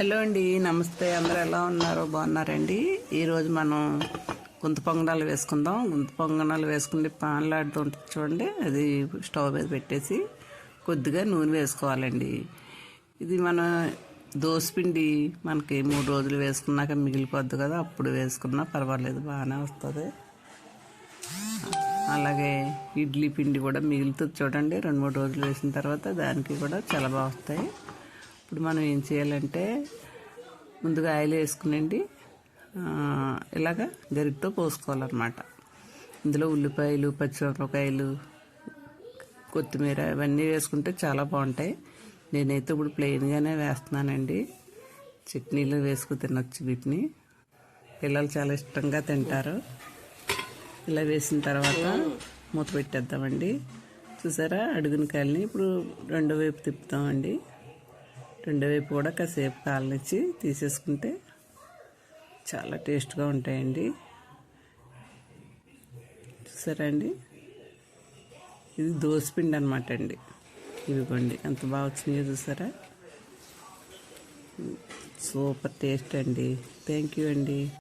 Hello అండి నమస్తే. అందరూ ఎలా ఉన్నారు? బాగున్నారండి? ఈరోజు మనం గుంత పొంగనాలు వేసుకుందాం. గుంత పొంగనాలు వేసుకుని పాన్లాడుతూ ఉంటుంది చూడండి. అది స్టవ్ మీద పెట్టేసి కొద్దిగా నూనె వేసుకోవాలండి. ఇది మన దోసపిండి మనకి మూడు రోజులు వేసుకున్నాక మిగిలిపోద్ది కదా. అప్పుడు వేసుకున్నా పర్వాలేదు బాగానే వస్తుంది. అలాగే ఇడ్లీ పిండి కూడా మిగులుతుంది చూడండి. రెండు మూడు రోజులు వేసిన తర్వాత దానికి కూడా చాలా బాగా వస్తాయి. ఇప్పుడు మనం ఏం చేయాలంటే ముందుగా ఆయిల్ వేసుకునండి. ఆ, ఇలాగా గరిటతో పోసుకోవాలన్నమాట. ఇందులో ఉల్లిపాయలు పచ్చిమిరపకాయలు కొత్తిమీర ఇవన్నీ వేసుకుంటే చాలా బాగుంటాయి. నేనైతే ఇప్పుడు ప్లెయిన్గానే వేస్తున్నానండి. చట్నీలు వేసుకు తినొచ్చు వీటిని. పిల్లలు చాలా ఇష్టంగా తింటారు. ఇలా వేసిన తర్వాత మూత పెట్టేద్దామండి. చూసారా? అడుగున కాయలని ఇప్పుడు రెండో వైపు తిప్పుతామండి. రెండో వైపు కూడా కాసేపు కాలనిచ్చి తీసేసుకుంటే చాలా టేస్ట్గా ఉంటాయండి. చూసారా అండి. ఇది దోసపిండి అనమాట అండి. ఇవిగోండి. ఎంత బాగా వచ్చినాయో చూసారా? సూపర్ టేస్ట్ అండి. థ్యాంక్ యూ అండి.